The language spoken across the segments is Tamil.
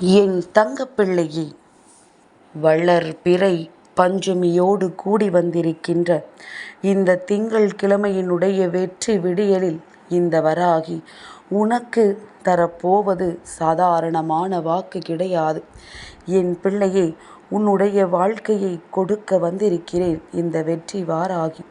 என் தங்கப்பிள்ளையே வளர்பிறை பஞ்சமியோடு கூடி வந்திருக்கின்ற இந்த திங்கள் கிழமையினுடைய வெற்றி விடியலில் இந்த வராகி உனக்கு தரப்போவது சாதாரணமான வாக்கு கிடையாது. என் பிள்ளையே உன்னுடைய வாழ்க்கையை கொடுக்க வந்திருக்கிறேன். இந்த வெற்றி வாராகி.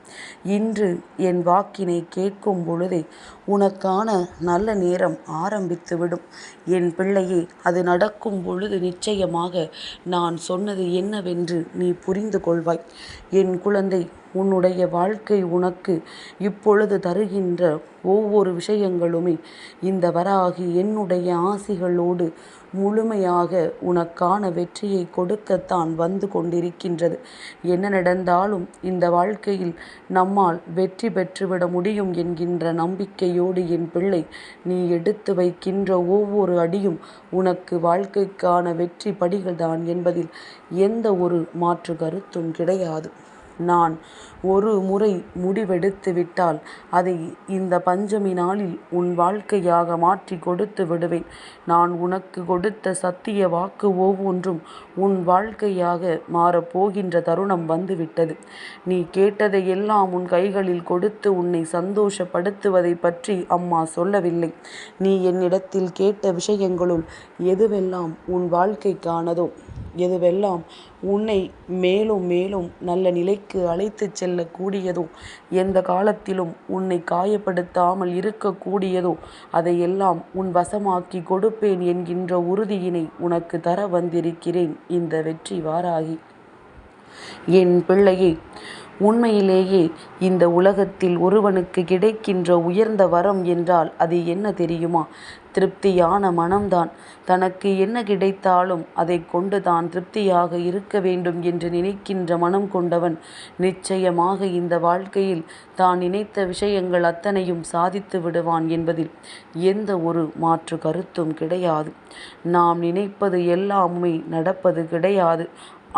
இன்று என் வாக்கினை கேட்கும் பொழுதே உனக்கான நல்ல நேரம் ஆரம்பித்துவிடும். என் பிள்ளையே அது நடக்கும் பொழுது நிச்சயமாக நான் சொன்னது என்னவென்று நீ புரிந்து கொள்வாய். என் குழந்தை உன்னுடைய வாழ்க்கை உனக்கு இப்பொழுது தருகின்ற ஒவ்வொரு விஷயங்களுமே இந்த வராகி என்னுடைய ஆசிகளோடு முழுமையாக உனக்கான வெற்றியை கொடுக்கத்தான் வந்து கொண்டிருக்கின்றது. என்ன நடந்தாலும் இந்த வாழ்க்கையில் நம்மால் வெற்றி பெற்றுவிட முடியும் என்கின்ற நம்பிக்கையோடு என் பிள்ளை நீ எடுத்து வைக்கின்ற ஒவ்வொரு அடியும் உனக்கு வாழ்க்கைக்கான வெற்றி படிகள்தான் என்பதில் எந்த ஒரு மாற்று கருத்தும் கிடையாது. நான் ஒரு முறை முடிவெடுத்து விட்டால் அதை இந்த பஞ்சமி நாளில் உன் வாழ்க்கையாக மாற்றி கொடுத்து விடுவேன். நான் உனக்கு கொடுத்த சத்திய வாக்கு ஒவ்வொன்றும் உன் வாழ்க்கையாக மாறப்போகின்ற தருணம் வந்துவிட்டது. நீ கேட்டதை எல்லாம் உன் கைகளில் கொடுத்து உன்னை சந்தோஷப்படுத்துவதை பற்றி அம்மா சொல்லவில்லை. நீ என்னிடத்தில் கேட்ட விஷயங்களுள் எதுவெல்லாம் உன் வாழ்க்கைக்கானதோ எதுவெல்லாம் உன்னை மேலும் மேலும் நல்ல நிலைக்கு அழைத்துச் செல்லக்கூடியதோ எந்த காலத்திலும் உன்னை காயப்படுத்தாமல் இருக்கக்கூடியதோ அதையெல்லாம் உன் வசமாக்கி கொடுப்பேன் என்கின்ற உறுதியினை உனக்கு தர வந்திருக்கிறேன். இந்த வெற்றி வாராகி. என் பிள்ளையை உண்மையிலேயே இந்த உலகத்தில் ஒருவனுக்கு கிடைக்கின்ற உயர்ந்த வரம் என்றால் அது என்ன தெரியுமா? திருப்தியான மனம்தான். தனக்கு என்ன கிடைத்தாலும் அதை கொண்டு தான் திருப்தியாக இருக்க வேண்டும் என்று நினைக்கின்ற மனம் கொண்டவன் நிச்சயமாக இந்த வாழ்க்கையில் தான் நினைத்த விஷயங்கள் அத்தனையும் சாதித்து விடுவான் என்பதில் எந்த ஒரு மாற்று கருத்தும் கிடையாது. நாம் நினைப்பது எல்லாமே நடப்பது கிடையாது.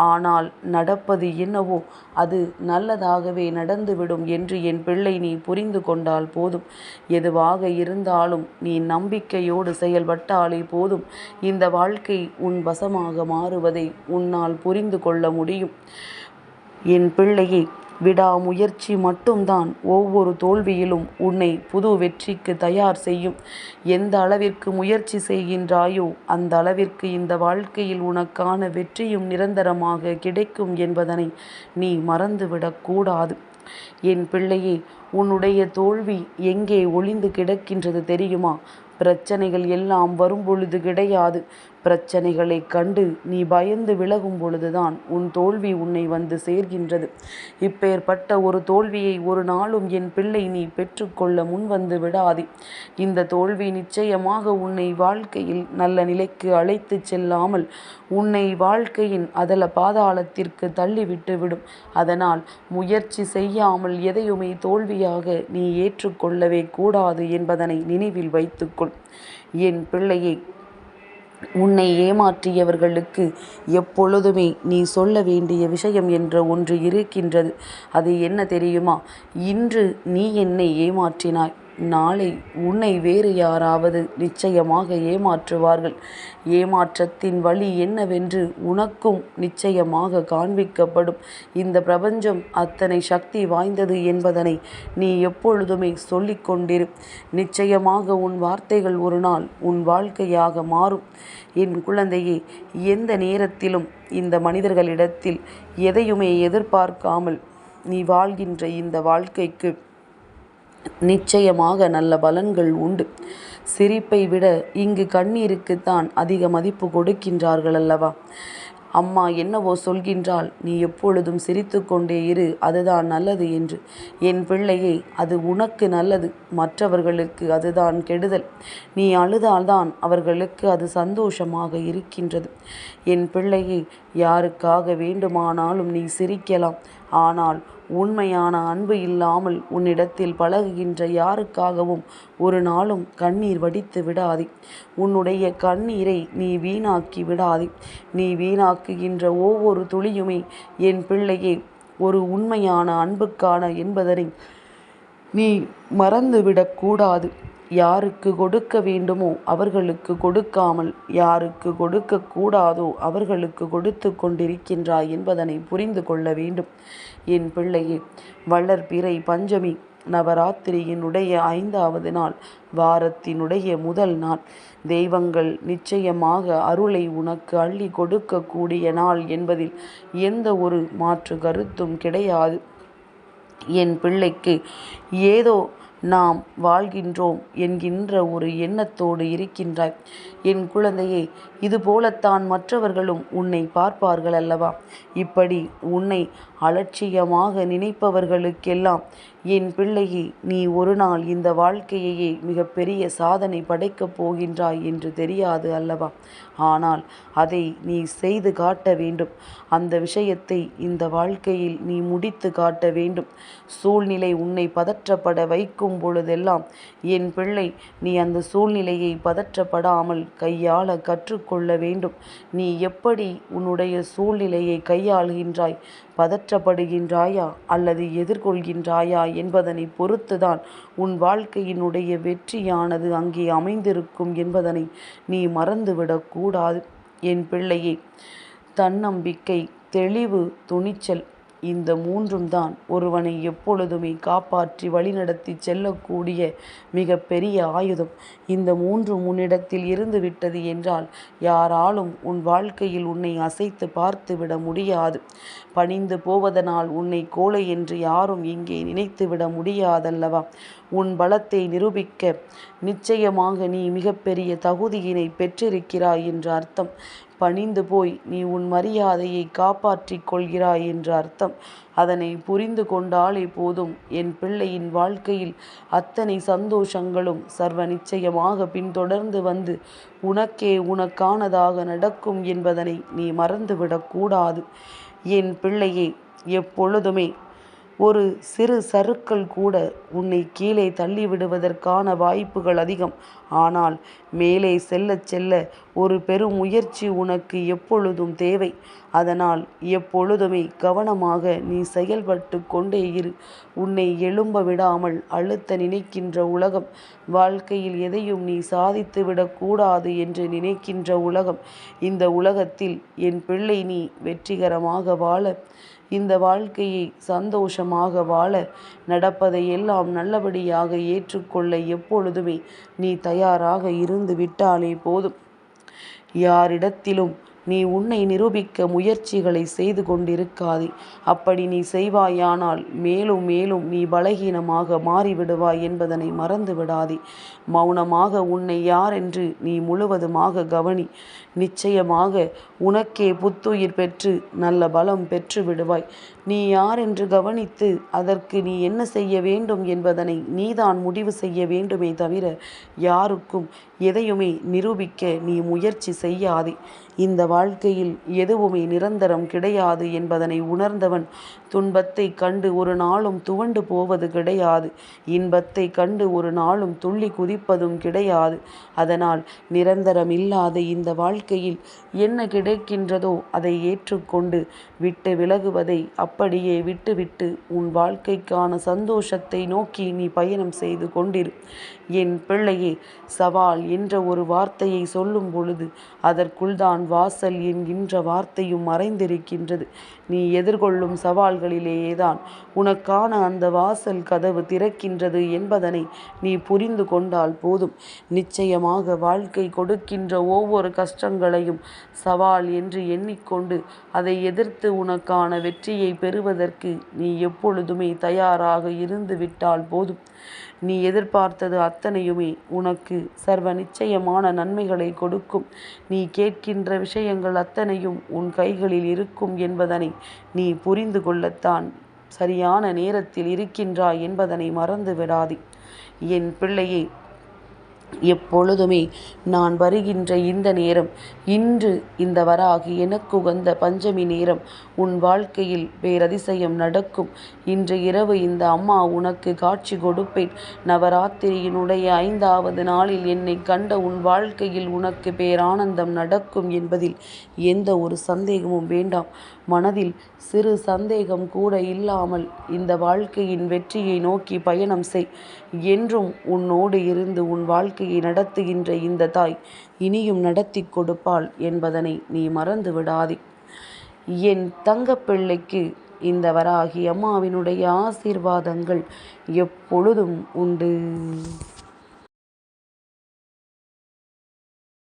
ஆனால் நடப்பது என்னவோ அது நல்லதாகவே நடந்துவிடும் என்று என் பிள்ளை நீ புரிந்து கொண்டால் போதும். எதுவாக இருந்தாலும் நீ நம்பிக்கையோடு செயல்பட்டாலே போதும். இந்த வாழ்க்கை உன் வசமாக மாறுவதை உன்னால் புரிந்து கொள்ள முடியும். என் பிள்ளையை விடாமுயற்சி மட்டும்தான். ஒவ்வொரு தோல்வியிலும் உன்னை புது வெற்றிக்கு தயார் செய்யும். எந்த அளவிற்கு முயற்சி செய்கின்றாயோ அந்த அளவிற்கு இந்த வாழ்க்கையில் உனக்கான வெற்றியும் நிரந்தரமாக கிடைக்கும் என்பதனை நீ மறந்துவிடக்கூடாது என் பிள்ளையே உன்னுடைய தோல்வி எங்கே ஒளிந்து கிடக்கின்றது தெரியுமா? பிரச்சனைகள் எல்லாம் வரும்பொழுது கிடையாது. பிரச்சனைகளை கண்டு நீ பயந்து விலகும் பொழுதுதான் உன் தோல்வி உன்னை வந்து சேர்கின்றது. இப்பேற்பட்ட ஒரு தோல்வியை ஒரு நாளும் என் பிள்ளை நீ பெற்றுக்கொள்ள முன் வந்து விடாதே. இந்த தோல்வி நிச்சயமாக உன்னை வாழ்க்கையில் நல்ல நிலைக்கு அழைத்து செல்லாமல் உன்னை வாழ்க்கையின் அதல பாதாளத்திற்கு தள்ளிவிட்டு விடும். அதனால் முயற்சி செய்யாமல் எதையுமே தோல்வியாக நீ ஏற்றுக்கொள்ளவே கூடாது என்பதனை நினைவில் வைத்துக்கொள். என் பிள்ளையை உன்னை ஏமாற்றியவர்களுக்கு எப்பொழுதுமே நீ சொல்ல வேண்டிய விஷயம் என்ற ஒன்று இருக்கின்றது. அது என்ன தெரியுமா? இன்று நீ என்னை ஏமாற்றினாய். நாளை உன்னை வேறு யாராவது நிச்சயமாக ஏமாற்றுவார்கள். ஏமாற்றத்தின் வழி என்னவென்று உனக்கும் நிச்சயமாக காண்பிக்கப்படும். இந்த பிரபஞ்சம் அத்தனை சக்தி வாய்ந்தது என்பதனை நீ எப்பொழுதுமே சொல்லிக்கொண்டிரு நிச்சயமாக உன் வார்த்தைகள் ஒரு நாள் உன் வாழ்க்கையாக மாறும். என் குழந்தையே எந்த நேரத்திலும் இந்த மனிதர்களிடத்தில் எதையுமே எதிர்பார்க்காமல் நீ வாழ்கின்ற இந்த வாழ்க்கைக்கு நிச்சயமாக நல்ல பலன்கள் உண்டு. சிரிப்பை விட இங்கு கண்ணீருக்குத்தான் அதிக மதிப்பு கொடுக்கின்றார்கள் அல்லவா? அம்மா என்னவோ சொல்கின்றால் நீ எப்பொழுதும் சிரித்து கொண்டே இரு அதுதான் நல்லது என்று. என் பிள்ளையே அது உனக்கு நல்லது மற்றவர்களுக்கு அதுதான் கெடுதல். நீ அழுதால்தான் அவர்களுக்கு அது சந்தோஷமாக இருக்கின்றது. என் பிள்ளையே யாருக்காக வேண்டுமானாலும் நீ சிரிக்கலாம். ஆனால் உண்மையான அன்பு இல்லாமல் உன்னிடத்தில் பழகுகின்ற யாருக்காகவும் ஒரு நாளும் கண்ணீர் வடித்து விடாதே. உன்னுடைய கண்ணீரை நீ வீணாக்கி விடாதே. நீ வீணாக்குகின்ற ஒவ்வொரு துளியுமே என் பிள்ளையே ஒரு உண்மையான அன்புக்கான என்பதனை நீ மறந்துவிடக்கூடாது யாருக்கு கொடுக்க வேண்டுமோ அவர்களுக்கு கொடுக்காமல் யாருக்கு கொடுக்க கூடாதோ அவர்களுக்கு கொடுத்து கொண்டிருக்கின்றாய் என்பதனை புரிந்து கொள்ள வேண்டும். என் பிள்ளையே வளர்பிறை பஞ்சமி நவராத்திரியினுடைய ஐந்தாவது நாள் வாரத்தினுடைய முதல் நாள். தெய்வங்கள் நிச்சயமாக அருளை உனக்கு அள்ளி கொடுக்கக்கூடிய நாள் என்பதில் எந்த ஒரு மாற்று கருத்தும் கிடையாது. என் பிள்ளைக்கு ஏதோ நாம் வாழ்கின்றோம் என்கின்ற ஒரு எண்ணத்தோடு இருக்கின்றாய். என் குழந்தையே இதுபோலத்தான் மற்றவர்களும் உன்னை பார்ப்பார்கள் அல்லவா இப்படி உன்னை அலட்சியமாக நினைப்பவர்களுக்கெல்லாம் என் பிள்ளையே நீ ஒரு நாள் இந்த வாழ்க்கையையே மிகப்பெரிய சாதனை படைக்கப் போகின்றாய் என்று தெரியாது அல்லவா? ஆனால் அதை நீ செய்து காட்ட வேண்டும். அந்த விஷயத்தை இந்த வாழ்க்கையில் நீ முடித்து காட்ட வேண்டும். சூழ்நிலை உன்னை பதற்றப்பட வைக்கும் பொழுதெல்லாம் என் பிள்ளை நீ அந்த சூழ்நிலையை பதற்றப்படாமல் கையாள கற்றுக்கொள்ள வேண்டும். நீ எப்படி உன்னுடைய சூழ்நிலையை கையாள்கின்றாய்? பதற்றப்படுகின்றாயா? அல்லது எதிர்கொள்கின்றாயா என்பதனை பொறுத்துதான் உன் வாழ்க்கையினுடைய வெற்றியானது அங்கே அமைந்திருக்கும் என்பதனை நீ மறந்துவிடக்கூடாது. என் பிள்ளையே தன்னம்பிக்கை தெளிவு துணிச்சல் இந்த மூன்றும் தான் ஒருவனை எப்பொழுதுமே காப்பாற்றி வழிநடத்தி செல்லக்கூடிய மிக பெரிய ஆயுதம். இந்த மூன்றும் உன்னிடத்தில் இருந்து விட்டது என்றால் யாராலும் உன் வாழ்க்கையில் உன்னை அசைத்து பார்த்து விட முடியாது. பணிந்து போவதனால் உன்னை கோலை என்று யாரும் இங்கே நினைத்து விட முடியாதல்லவா? உன் பலத்தை நிரூபிக்க நிச்சயமாக நீ மிகப்பெரிய தகுதியினை பெற்றிருக்கிறாய் என்று அர்த்தம். பணிந்து போய் நீ உன் மரியாதையை காப்பாற்றிக் கொள்கிறாய் என்று அர்த்தம். அதனை புரிந்து கொண்டாலே போதும். என் பிள்ளையின் வாழ்க்கையில் அத்தனை சந்தோஷங்களும் சர்வ நிச்சயமாக பின்தொடர்ந்து வந்து உனக்கே உனக்கானதாக நடக்கும் என்பதனை நீ மறந்துவிடக்கூடாது. என் பிள்ளையே எப்பொழுதுமே ஒரு சிறு சறுக்கல் கூட உன்னை கீழே தள்ளிவிடுவதற்கான வாய்ப்புகள் அதிகம். ஆனால் மேலே செல்ல செல்ல ஒரு பெரும் முயற்சி உனக்கு எப்பொழுதும் தேவை. அதனால் எப்பொழுதுமே கவனமாக நீ செயல்பட்டு கொண்டே இரு. உன்னை எழும்ப விடாமல் அழுத்த நினைக்கின்ற உலகம் வாழ்க்கையில் எதையும் நீ சாதித்து விடக்கூடாது என்று நினைக்கின்ற உலகம். இந்த உலகத்தில் என் பிள்ளை நீ வெற்றிகரமாக வாழ இந்த வாழ்க்கையை சந்தோஷமாக வாழ நடப்பதை எல்லாம் நல்லபடியாக ஏற்றுக்கொள்ள எப்பொழுதுமே நீ தயாராக இருந்து விட்டாலே போதும். யாரிடத்திலும் நீ உன்னை நிரூபிக்க முயற்சிகளை செய்து கொண்டிருக்காதே. அப்படி நீ செய்வாயானால் மேலும் மேலும் நீ பலகீனமாக மாறிவிடுவாய் என்பதனை மறந்து விடாதே மௌனமாக உன்னை யார் என்று நீ முழுவதுமாக கவனி. நிச்சயமாக உனக்கே புத்துயிர் பெற்று நல்ல பலம் பெற்று விடுவாய். நீ யார் என்று கவனித்து அதற்கு நீ என்ன செய்ய வேண்டும் என்பதனை நீதான் முடிவு செய்ய வேண்டுமே தவிர யாருக்கும் எதையுமே நிரூபிக்க நீ முயற்சி செய்யாதே. இந்த வாழ்க்கையில் எதுவுமே நிரந்தரம் கிடையாது என்பதனை உணர்ந்தவன் துன்பத்தை கண்டு ஒரு நாளும் துவண்டு போவது கிடையாது. இன்பத்தை கண்டு ஒரு நாளும் துள்ளி குதிப்பதும் கிடையாது. அதனால் நிரந்தரம் இல்லாத இந்த வாழ்க்கையில் என்ன கிடைக்கின்றதோ அதை ஏற்றுக்கொண்டு விட்டு விலகுவதை அப்படியே விட்டுவிட்டு உன் வாழ்க்கைக்கான சந்தோஷத்தை நோக்கி நீ பயணம் செய்து கொண்டிரு. என் பிள்ளையே சவால் என்ற ஒரு வார்த்தையை சொல்லும் பொழுது அதற்குள் தான் வாசல் என்கின்ற வார்த்தையும் மறைந்திருக்கின்றது. நீ எதிர்கொள்ளும் சவால்களிலேயேதான் உனக்கான அந்த வாசல் கதவு திறக்கின்றது என்பதனை நீ புரிந்து கொண்டால் போதும். நிச்சயமாக வாழ்க்கை கொடுக்கின்ற ஒவ்வொரு கஷ்டங்களையும் சவால் என்று எண்ணிக்கொண்டு அதை எதிர்த்து உனக்கான வெற்றியை பெறுவதற்கு நீ எப்பொழுதுமே தயாராக இருந்து விட்டால் போதும். நீ எதிர்பார்த்தது அத்தனையுமே உனக்கு சர்வ நிச்சயமான நன்மைகளை கொடுக்கும். நீ கேட்கின்ற விஷயங்கள் அத்தனையும் உன் கைகளில் இருக்கும் என்பதனை நீ புரிந்து கொள்ளத்தான். சரியான நேரத்தில் இருக்கின்றாய் என்பதனை மறந்து விடாதே என் பிள்ளையே எப்பொழுதுமே நான் வருகின்ற இந்த நேரம் இன்று இந்த வராகி எனக்குகந்த பஞ்சமி நேரம். உன் வாழ்க்கையில் பேரதிசயம் நடக்கும். இன்று இரவு இந்த அம்மா உனக்கு காட்சி கொடுப்பேன். நவராத்திரியினுடைய ஐந்தாவது நாளில் என்னை கண்ட உன் வாழ்க்கையில் உனக்கு பேரானந்தம் நடக்கும் என்பதில் எந்த ஒரு சந்தேகமும் வேண்டாம். மனதில் சிறு சந்தேகம் கூட இல்லாமல் இந்த வாழ்க்கையின் வெற்றியை நோக்கி பயணம் செய். என்றும் உன்னோடு இருந்து உன் வாழ்க்கையை நடத்துகின்ற இந்த தாய் இனியும் நடத்தி கொடுப்பாள் என்பதனை நீ மறந்து விடாதே. என் தங்கப்பிள்ளைக்கு இந்த வராகி அம்மாவினுடைய ஆசீர்வாதங்கள் எப்பொழுதும் உண்டு.